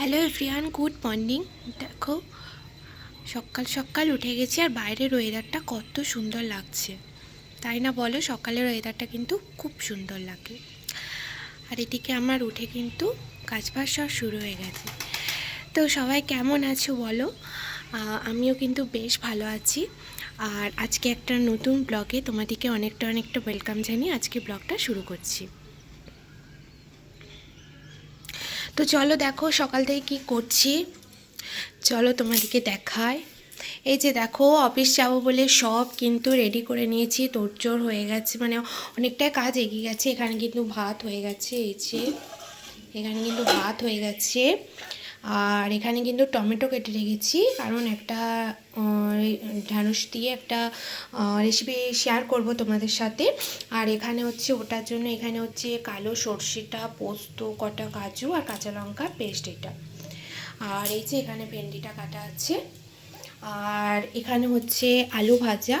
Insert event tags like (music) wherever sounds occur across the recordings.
Hello everyone good morning দেখো, সকাল সকাল উঠে গেছি আর বাইরের ওয়েদারটা কত সুন্দর লাগছে। তাই না বলো? সকালের ওয়েদারটা কিন্তু খুব সুন্দর লাগে। আর এদিকে আমার উঠে কিন্তু কাজবাজ সব শুরু হয়ে গেছে। তো সবাই কেমন আছো বলো? আমিও কিন্তু বেশ ভালো আছি। আর আজকে একটা নতুন ব্লগে তোমাদেরকে অনেকটা অনেকটা ওয়েলকাম জানিয়ে আজকে ব্লগটা শুরু করছি। তো চলো দেখো সকাল থেকে কি করছি। চলো তোমাদেরকে দেখায় এই যে দেখো, অফিস যাব বলে সব কিন্তু রেডি করে নিয়েছি। তোড়জোড় হয়ে গেছে মানে অনেকটাই কাজ এগিয়ে গেছে। এখানে কিন্তু ভাত হয়ে গেছে, এই যে। এখানে কিন্তু ভাত হয়ে গেছে। আর এখানে কিন্তু টমেটো কেটে রেখেছি, কারণ একটা ঢ্যাঁড়স দিয়ে একটা রেসিপি শেয়ার করব তোমাদের সাথে। আর এখানে হচ্ছে, ওটার জন্য এখানে হচ্ছে কালো সর্ষেটা, পোস্ত, কটা কাজু আর কাঁচা লঙ্কা পেস্ট এটা। আর এই যে এখানে ভেন্ডিটা কাটা আছে। আর এখানে হচ্ছে আলু ভাজা।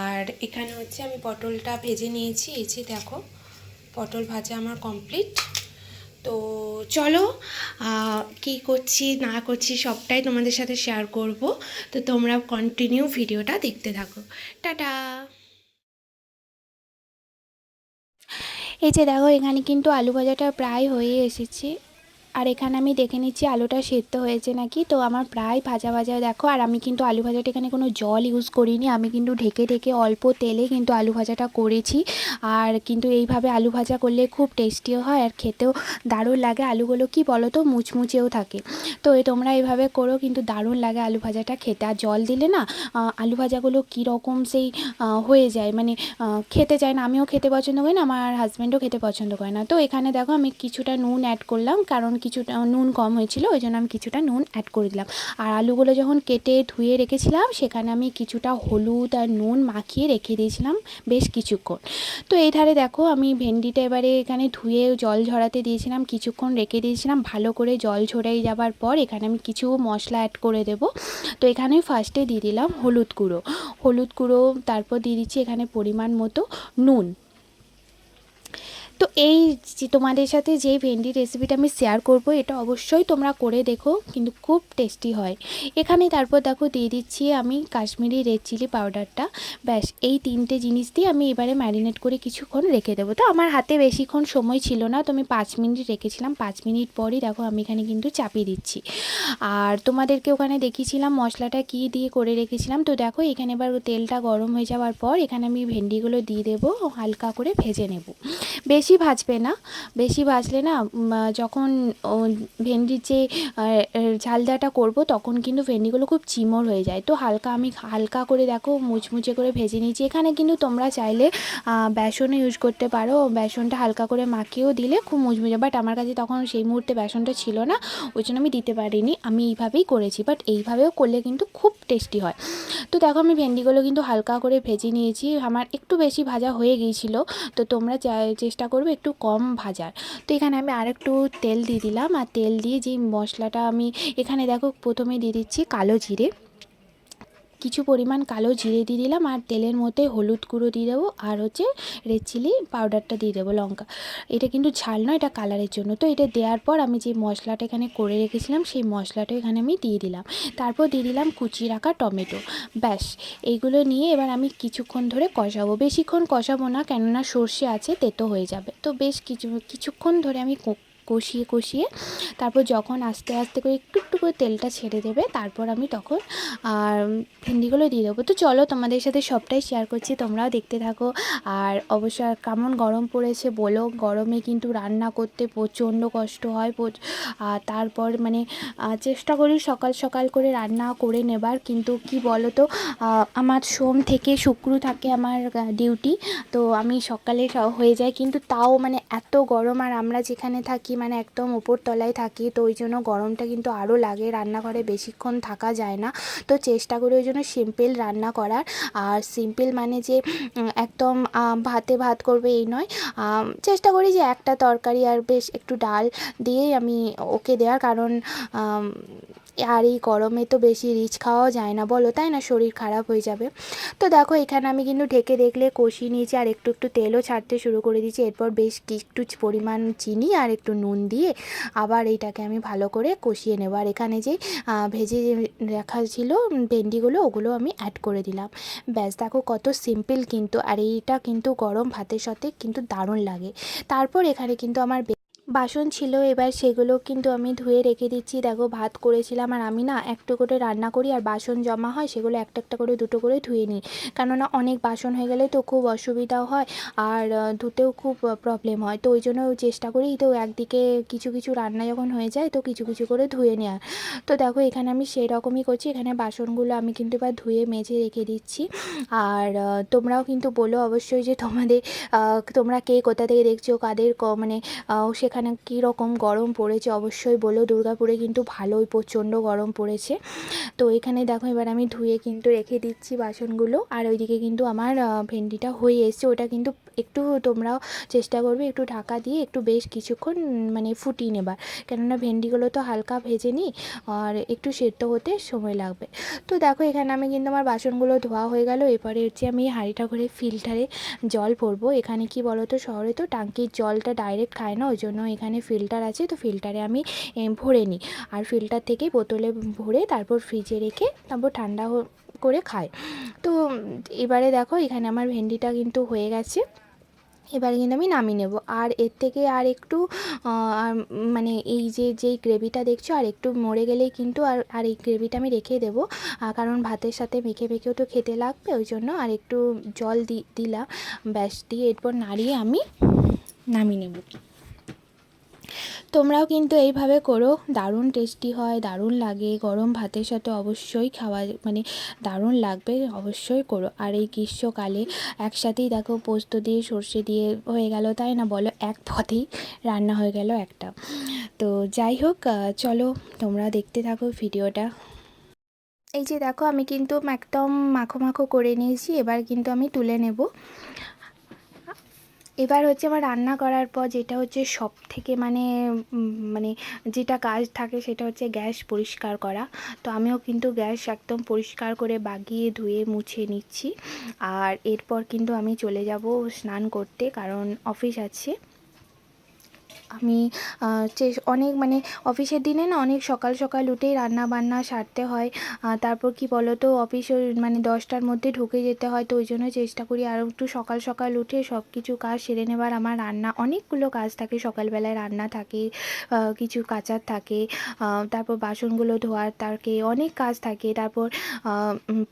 আর এখানে হচ্ছে আমি পটলটা ভেজে নিয়েছি। এই যে দেখো, পটল ভাজা আমার কমপ্লিট তো চলো কি করছি, না করছি সবটাই তোমাদের সাথে শেয়ার করব। তো তোমরা কন্টিনিউ ভিডিওটা দেখতে থাকো। টাটা! এই যে দেখো, এখানে কিন্তু আলু ভাজাটা প্রায় হয়ে এসেছে। আর এখানে আমি দেখে নিচ্ছি আলুটা সেদ্ধ হয়েছে নাকি। তো আমার প্রায় ভাজা ভাজা, দেখো, আর আমি কিন্তু আলু ভাজাটা এখানে কোনো জল ইউজ করিনি। আমি কিন্তু ঢেকে ঢেকে অল্প তেলে কিন্তু আলু ভাজাটা করেছি। আর কিন্তু এইভাবে আলু ভাজা করলে খুব টেস্টিও হয় আর খেতেও দারুণ লাগে। আলুগুলো কি বলো তো মুচমুচেও থাকে। তো তোমরা এইভাবে করো, কিন্তু দারুণ লাগে আলু ভাজাটা খেতে। আর জল দিলে না আলু ভাজাগুলো কীরকম সেই হয়ে যায়। মানে খেতে চায় না। আমিও খেতে পছন্দ করি না, আমার হাজব্যান্ডও খেতে পছন্দ করে না। তো এখানে দেখো, আমি কিছুটা নুন অ্যাড করলাম। কারণ কিছুটা নুন কম হয়েছিল, ওই জন্য আমি কিছুটা নুন অ্যাড করে দিলাম। আর আলুগুলো যখন কেটে ধুয়ে রেখেছিলাম, সেখানে আমি কিছুটা হলুদ আর নুন মাখিয়ে রেখে দিয়েছিলাম বেশ কিছুক্ষণ। তো এই ধারে দেখো, আমি ভেন্ডিটা এবারে এখানে ধুয়ে জল ঝরাতে দিয়েছিলাম, কিছুক্ষণ রেখে দিয়েছিলাম। ভালো করে জল ঝরে যাবার পর এখানে আমি কিছু মশলা অ্যাড করে দেব। তো এখানে ফার্স্টে দিয়ে দিলাম হলুদ গুঁড়ো। হলুদ গুঁড়ো, তারপর দিয়ে দিচ্ছি এখানে পরিমাণ মতো নুন। তো এই তোমাদের সাথে যে ভেন্ডি রেসিপিটা আমি শেয়ার করব, এটা অবশ্যই তোমরা করে দেখো, কিন্তু খুব টেস্টি হয়। এখানে তারপর দেখো দিয়ে দিচ্ছি আমি কাশ্মীরি রেড চিলি পাউডারটা ব্যাস, এই তিনটে জিনিস দিয়ে আমি এবারে ম্যারিনেট করে কিছুক্ষণ রেখে দেবো। তো আমার হাতে বেশিক্ষণ সময় ছিল না, তো আমি পাঁচ মিনিট রেখেছিলাম। পাঁচ মিনিট পরই দেখো আমি এখানে কিন্তু চাপিয়ে দিচ্ছি। আর তোমাদেরকে ওখানে দেখিয়েছিলাম মশলাটা কি দিয়ে করে রেখেছিলাম। তো দেখো এখানে এবার তেলটা গরম হয়ে যাওয়ার পর এখানে আমি ভেন্ডিগুলো দিয়ে দেবো, হালকা করে ভেজে নেব। বেশি ভাজবে না, বেশি ভাজলে না যখন ভেন্ডির যে ঝালদাটা করব তখন কিন্তু ভেন্ডিগুলো খুব চিমড় হয়ে যায়। তো হালকা আমি হালকা করে দেখো, মুচমুচে করে ভেজে নিয়েছি। এখানে কিন্তু তোমরা চাইলে বেসনও ইউজ করতে পারো। বেসনটা হালকা করে মাখিয়েও দিলে খুব মুচমুচে বাট আমার কাছে তখন সেই মুহূর্তে বেসনটা ছিল না, ওই জন্য আমি দিতে পারিনি। আমি এইভাবেই করেছি বাট এইভাবেও করলে কিন্তু খুব টেস্টি হয়। তো দেখো আমি ভেন্ডিগুলো কিন্তু হালকা করে ভেজে নিয়েছি। আমার একটু বেশি ভাজা হয়ে গিয়েছিল, তো তোমরা চেষ্টা করবে, একটু কম ভাজার। তো এখানে আমি আর একটু তেল দিয়ে দিলাম। আর তেল দিয়ে যেই মশলাটা আমি এখানে দেখো প্রথমে দিয়ে দিচ্ছি কালো জিরে। কিছু পরিমাণ কালো জিরে দিয়ে দিলাম আর তেলের মধ্যে হলুদ গুঁড়ো দিয়ে দেবো আর হচ্ছে রেড চিলি পাউডারটা দিয়ে দেবো লঙ্কা। এটা কিন্তু ঝাল নয়, এটা কালারের জন্য। তো এটা দেওয়ার পর আমি যে মশলাটা এখানে করে রেখেছিলাম, সেই মশলাটা এখানে আমি দিয়ে দিলাম। তারপর দিয়ে দিলাম কুচি রাখা টমেটো। ব্যাস, এইগুলো নিয়ে এবার আমি কিছুক্ষণ ধরে কষাবো। বেশিক্ষণ কষাবো না, কেননা সর্ষে আছে, তেতো হয়ে যাবে। তো বেশ কিছু, কিছুক্ষণ ধরে আমি কষিয়ে কষিয়ে তারপর যখন আস্তে আস্তে করে একটু একটু করে তেলটা ছেড়ে দেবে, তারপর আমি তখন আর ভেন্ডিগুলো দিয়ে দেবো। তো চলো তোমাদের সাথে সবটাই শেয়ার করছি, তোমরাও দেখতে থাকো। আর অবশ্য কেমন গরম পড়েছে বলো, গরমে কিন্তু রান্না করতে প্রচণ্ড কষ্ট হয় তারপর মানে চেষ্টা করি সকাল সকাল করে রান্না করে নেবার, কিন্তু কি বলো তো আমার সোম থেকে শুক্র থাকে আমার ডিউটি তো আমি সকালে হয়ে যায়, কিন্তু তাও মানে এত গরম, আর আমরা যেখানে থাকি মানে একদম উপর তলায় থাকি, তো ওই জন্য গরমটা কিন্তু আরও লাগে, রান্নাঘরে বেশিক্ষণ থাকা যায় না। তো চেষ্টা করি ওই জন্য সিম্পল রান্না করার। আর সিম্পল মানে যে একদম ভাতে ভাত করবে এই নয়। চেষ্টা করি যে একটা তরকারি আর বেশ একটু ডাল দিয়েই আমি ওকে দেওয়ার। কারণ আর এই গরমে তো বেশি রিচ খাওয়াও যায় না, বলো, তাই না? শরীর খারাপ হয়ে যাবে। তো দেখো, এখানে আমি কিন্তু ঢেকে দেখলে কষিয়ে নিয়েছি আর একটু একটু তেলও ছাড়তে শুরু করে দিয়েছি। এরপর বেশ একটু পরিমাণ চিনি আর একটু নুন দিয়ে আবার এইটাকে আমি ভালো করে কষিয়ে নেব। আর এখানে যে ভেজে রাখা ছিল ভেন্ডিগুলো, ওগুলো আমি অ্যাড করে দিলাম। ব্যাস, দেখো কত সিম্পল কিন্তু। আর এইটা কিন্তু গরম ভাতের সাথে কিন্তু দারুণ লাগে। তারপর এখানে কিন্তু আমার বাসন ছিল, এবার সেগুলো কিন্তু আমি ধুয়ে রেখে দিচ্ছি। দেখো, ভাত করেছিলাম আর আমি না একটু করে রান্না করি আর বাসন জমা হয়, সেগুলো একটা একটা করে দুটো করে ধুয়ে নিই। কেননা অনেক বাসন হয়ে গেলে তো খুব অসুবিধাও হয় আর ধুতেও খুব প্রবলেম হয়। তো ওই জন্য চেষ্টা করি তো একদিকে কিছু কিছু রান্না যখন হয়ে যায় তো কিছু কিছু করে ধুয়ে নেওয়ার। তো দেখো, এখানে আমি সেই রকমই করছি। এখানে বাসনগুলো আমি কিন্তু এবার ধুয়ে মেজে রেখে দিচ্ছি। আর তোমরাও কিন্তু বলো অবশ্যই যে তোমাদের তোমরা কে কোথা থেকে দেখছ, কাদের মানে সেখানে কী রকম গরম পড়েছে অবশ্যই বলো দুর্গাপুরে কিন্তু ভালোই, প্রচণ্ড গরম পড়েছে। তো এখানে দেখো, এবার আমি ধুয়ে কিন্তু রেখে দিচ্ছি বাসনগুলো। আর ওইদিকে কিন্তু আমার ভেন্ডিটা হয়ে এসছে। ওটা কিন্তু একটু তোমরাও চেষ্টা করবে একটু ঢাকা দিয়ে একটু বেশ কিছুক্ষণ মানে ফুটিয়ে নেবার। কেননা ভেন্ডিগুলো তো হালকা ভেজে নিই আর একটু সেদ্ধ হতে সময় লাগবে। তো দেখো, এখানে আমি কিন্তু আমার বাসনগুলো ধোয়া হয়ে গেল। এরপরে হচ্ছে আমি হাঁড়িটা করে ফিল্টারে জল ভরবো। এখানে কি বলো তো শহরে তো টাঙ্কির জলটা ডাইরেক্ট খায় না। ওই জন্য এখানে ফিল্টার আছে, তো ফিল্টারে আমি ভরে নিই। আর ফিল্টার থেকেই বোতলে ভরে তারপর ফ্রিজে রেখে তারপর ঠান্ডা করে খাই। তো এবারে দেখো এখানে আমার ভেন্ডিটা কিন্তু হয়ে গেছে। এবারে কিন্তু আমি নামিয়ে নেব। আর এর থেকে আর একটু মানে এই যে, যেই গ্রেভিটা দেখছ, আর একটু মরে গেলেই কিন্তু আর আর এই গ্রেভিটা আমি রেখে দেবো। কারণ ভাতের সাথে মেখে মেখেও তো খেতে লাগবে, ওই জন্য আর একটু জল দি, দিলাম। ব্যাস, দিয়ে এরপর নাড়িয়ে আমি নামিয়ে নেব। তোমরাও কিন্তু এইভাবে করো। দারুণ টেস্টি হয়, দারুণ লাগে। গরম ভাতের সাথে অবশ্যই খাওয়া মানে দারুণ লাগবে, অবশ্যই করো। আর এই গ্রীষ্মকালে একসাথেই দেখো পোস্ত দিয়ে, সর্ষে দিয়ে হয়ে গেল, তাই না বলো? এক পথেই রান্না হয়ে গেল একটা। তো যাই হোক চলো তোমরা দেখতে থাকো ভিডিওটা। এই যে দেখো, আমি কিন্তু একদম মাখো মাখো করে নিয়েছি, এবার কিন্তু আমি তুলে নেব। এবার হচ্ছে আমার রান্না করার পর যেটা হচ্ছে সব থেকে মানে মানে যেটা কাজ থাকে সেটা হচ্ছে গ্যাস পরিষ্কার করা। তো আমিও কিন্তু গ্যাস একদম পরিষ্কার করে বাগিয়ে, ধুয়ে, মুছে নিচ্ছি। আর এরপর কিন্তু আমি চলে যাব স্নান করতে কারণ অফিস আছে। আমি অনেক মানে অফিসের দিনে না অনেক সকাল সকাল উঠেই রান্না বান্না সারতে হয়। তারপর কি বলো তো অফিসে মানে দশটার মধ্যে ঢুকে যেতে হয়, তো ওই জন্য চেষ্টা করি আরও একটু সকাল সকাল উঠে সব কিছু কাজ সেরে নেবার। আমার রান্না, অনেকগুলো কাজ থাকে, সকালবেলায় রান্না থাকে কিছু কাচার থাকে তারপর বাসনগুলো ধোয়ার থাকে, অনেক কাজ থাকে। তারপর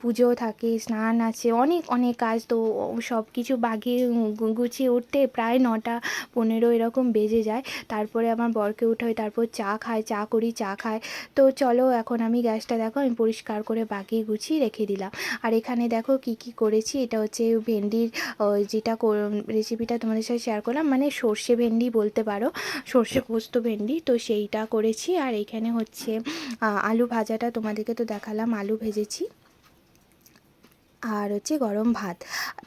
পুজো থাকে, স্নান আছে, অনেক অনেক কাজ, তো সব কিছু বাগিয়ে গুছিয়ে উঠতে প্রায় নটা পনেরো এরকম বেজে যায়। তারপরে আমার বরকে উঠাই তারপর চা খায় চা করি চা খায় তো চলো এখন আমি গ্যাসটা দেখো আমি পরিষ্কার করে বাকি গুছিয়ে রেখে দিলাম। আর এখানে দেখো কি কি করেছি এটা হচ্ছে ভেন্ডির যেটা রেসিপিটা তোমাদের সাথে শেয়ার করলাম মানে সর্ষে ভেন্ডি বলতে পারো সর্ষে পোস্ত ভেন্ডি। তো সেইটা করেছি আর এখানে হচ্ছে আলু ভাজাটা তোমাদেরকে তো দেখালাম আলু ভেজেছি। আর হচ্ছে গরম ভাত।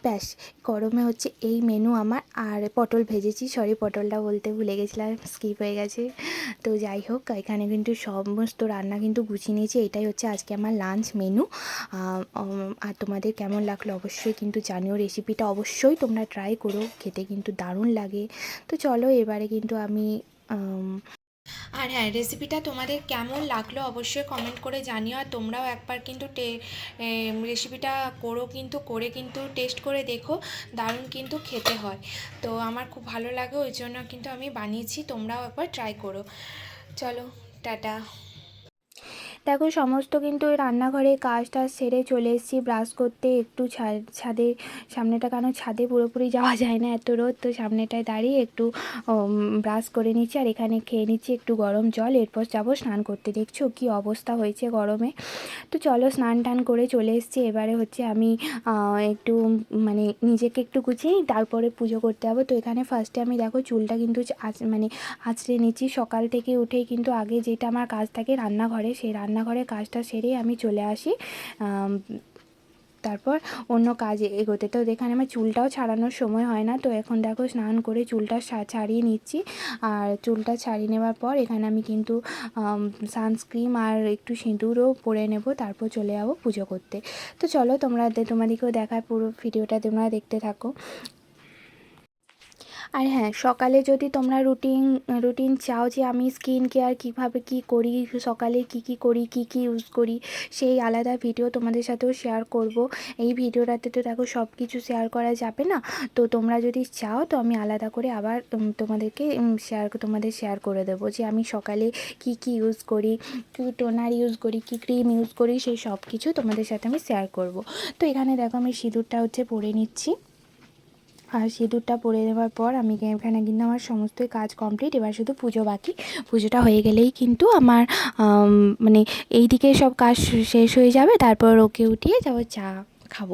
ব্যাস, গরমে হচ্ছে এই মেনু আমার। আর পটল ভেজেছি সরি পটলটা বলতে ভুলে গেছিলাম স্কিপ হয়ে গেছে। তো যাই হোক, এখানে কিন্তু সমস্ত রান্না কিন্তু গুছিয়ে নিয়েছি। এটাই হচ্ছে আজকে আমার লাঞ্চ মেনু আর তোমাদের কেমন লাগল অবশ্যই কিন্তু জানিও। রেসিপিটা অবশ্যই তোমরা ট্রাই করো। খেতে কিন্তু দারুণ লাগে। তো চলো, এবারে কিন্তু আমি আর হ্যাঁ রেসিপিটা তোমাদের কেমন লাগল অবশ্যই কমেন্ট করে জানিও। আর তোমরাও একবার কিন্তু টে রেসিপিটা করো কিন্তু, করে কিন্তু টেস্ট করে দেখো। দারুণ কিন্তু খেতে হয়। তো আমার খুব ভালো লাগে, ওই জন্য কিন্তু আমি বানিয়েছি, তোমরাও একবার ট্রাই করো। চলো, টাটা। দেখো, সমস্ত কিন্তু ওই রান্নাঘরে কাজ টাজ সেরে চলে এসেছি। ব্রাশ করতে একটু ছাদে, সামনেটা কেন ছাদে পুরোপুরি যাওয়া (laughs) যায় না এত রোদ, তো সামনেটায় দাঁড়িয়ে একটু ব্রাশ করে নিচ্ছি আর এখানে খেয়ে নিচ্ছি একটু গরম জল। এরপর যাব স্নান করতে। দেখছ কি অবস্থা হয়েছে গরমে। তো চলো স্নান টান করে চলে এসেছি। এবারে হচ্ছে আমি একটু মানে নিজেকে একটু গুছিয়ে তারপরে পুজো করতে যাব। তো এখানে ফার্স্টে আমি দেখো চুলটা কিন্তু মানে আঁচড়ে নিচ্ছি। সকাল থেকে উঠেই কিন্তু আগে যেটা আমার কাজ থাকে রান্নাঘরে, সেই রান্নাঘরে কাজটা সেরে আমি চলে আসি। তারপর অন্য কাজে এগোতে। তো এখানে আমার চুলটাও ছাড়ানোর সময় হয় না। তো এখন দেখো স্নান করে চুলটা ছাড়িয়ে নিচ্ছি। আর চুলটা ছাড়িয়ে নেওয়ার পর এখানে আমি কিন্তু সানস্ক্রিন আর একটু সিঁদুরও পরে নেব। তারপর চলে যাব পুজো করতে। তো চলো তোমরা তোমাদেরকেও দেখায় পুরো ভিডিওটা। তোমরা দেখতে থাকো। আর হ্যাঁ সকালে যদি তোমরা রুটিন রুটিন চাও যে আমি স্কিন কেয়ার কীভাবে কী করি, সকালে কী কী করি, কী কী ইউজ করি, সেই আলাদা ভিডিও তোমাদের সাথেও শেয়ার করব। এই ভিডিওটাতে তো দেখো সব কিছু শেয়ার করা যাবে না। তো তোমরা যদি চাও তো আমি আলাদা করে আবার তোমাদেরকে শেয়ার তোমাদের শেয়ার করে দেবো যে আমি সকালে কী কী ইউজ করি, কী টোনার ইউজ করি, কী ক্রিম ইউজ করি, সেই সব কিছু তোমাদের সাথে আমি শেয়ার করব। তো এখানে দেখো আমি সিঁদুরটা হচ্ছে পরে নিচ্ছি। আর সিঁদুরটা পরে দেওয়ার পর আমি এখানে কিন্তু আমার সমস্ত কাজ কমপ্লিট এবার শুধু পুজো বাকি। পুজোটা হয়ে গেলেই কিন্তু আমার মানে এই দিকে সব কাজ শেষ হয়ে যাবে, তারপর ওকে উঠিয়ে যাব চা খাব।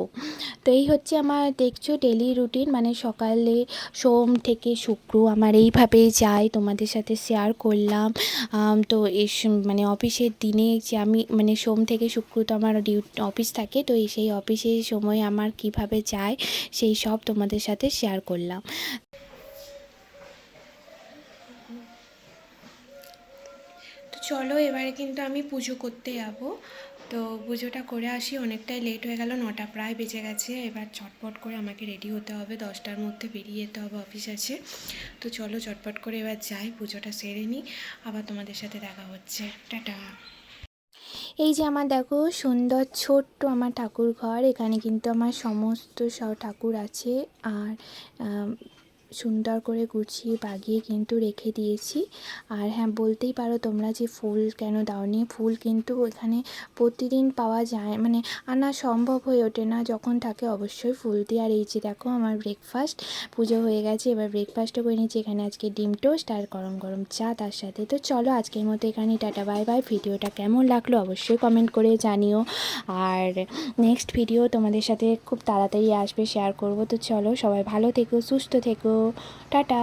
তো এই হচ্ছে আমার দেখছ ডেলি রুটিন মানে সকালে সোম থেকে শুক্র আমার এইভাবেই যায়, তোমাদের সাথে শেয়ার করলাম। তো এই মানে অফিসের দিনে যে আমি মানে সোম থেকে শুক্র তো আমার ডিউটি অফিস থাকে, তো সেই অফিসের সময় আমার কীভাবে যায়, সেই সব তোমাদের সাথে শেয়ার করলাম। চলো এবারে কিন্তু আমি পুজো করতে যাব। তো পুজোটা করে আসি, অনেকটাই লেট হয়ে গেল, নটা প্রায় বেজে গেছে। এবার চটপট করে আমাকে রেডি হতে হবে, দশটার মধ্যে বেরিয়ে যেতে হবে অফিস আছে। তো চলো চটপট করে এবার যাই, পুজোটা সেরে নিই আবার তোমাদের সাথে দেখা হচ্ছে। টাটা। এই যে আমার দেখো, সুন্দর ছোট্ট আমার ঠাকুর ঘর এখানে কিন্তু আমার সমস্ত সব ঠাকুর আছে। আর সুন্দর করে গুছিয়ে বাগিয়ে কিন্তু রেখে দিয়েছি। আর হ্যাঁ বলতেই পারো তোমরা যে ফুল কেন দাওনি? ফুল কিন্তু এখানে প্রতিদিন পাওয়া যায় মানে আনা সম্ভব হয়ে ওঠে না। যখন থাকে অবশ্যই ফুল দিই। আর এই যে দেখো আমার ব্রেকফাস্ট পুজো হয়ে গেছে। এবার ব্রেকফাস্টও করে নিয়েছি এখানে আজকে ডিম টোস্ট আর গরম গরম চা তার সাথে। তো চলো আজকের মতো এখানে টাটা, বাই বাই। ভিডিওটা কেমন লাগল অবশ্যই কমেন্ট করে জানিও। আর নেক্সট ভিডিও তোমাদের সাথে খুব তাড়াতাড়ি আসবে শেয়ার করব। তো চলো সবাই ভালো থেকো, সুস্থ থেকো। টাটা।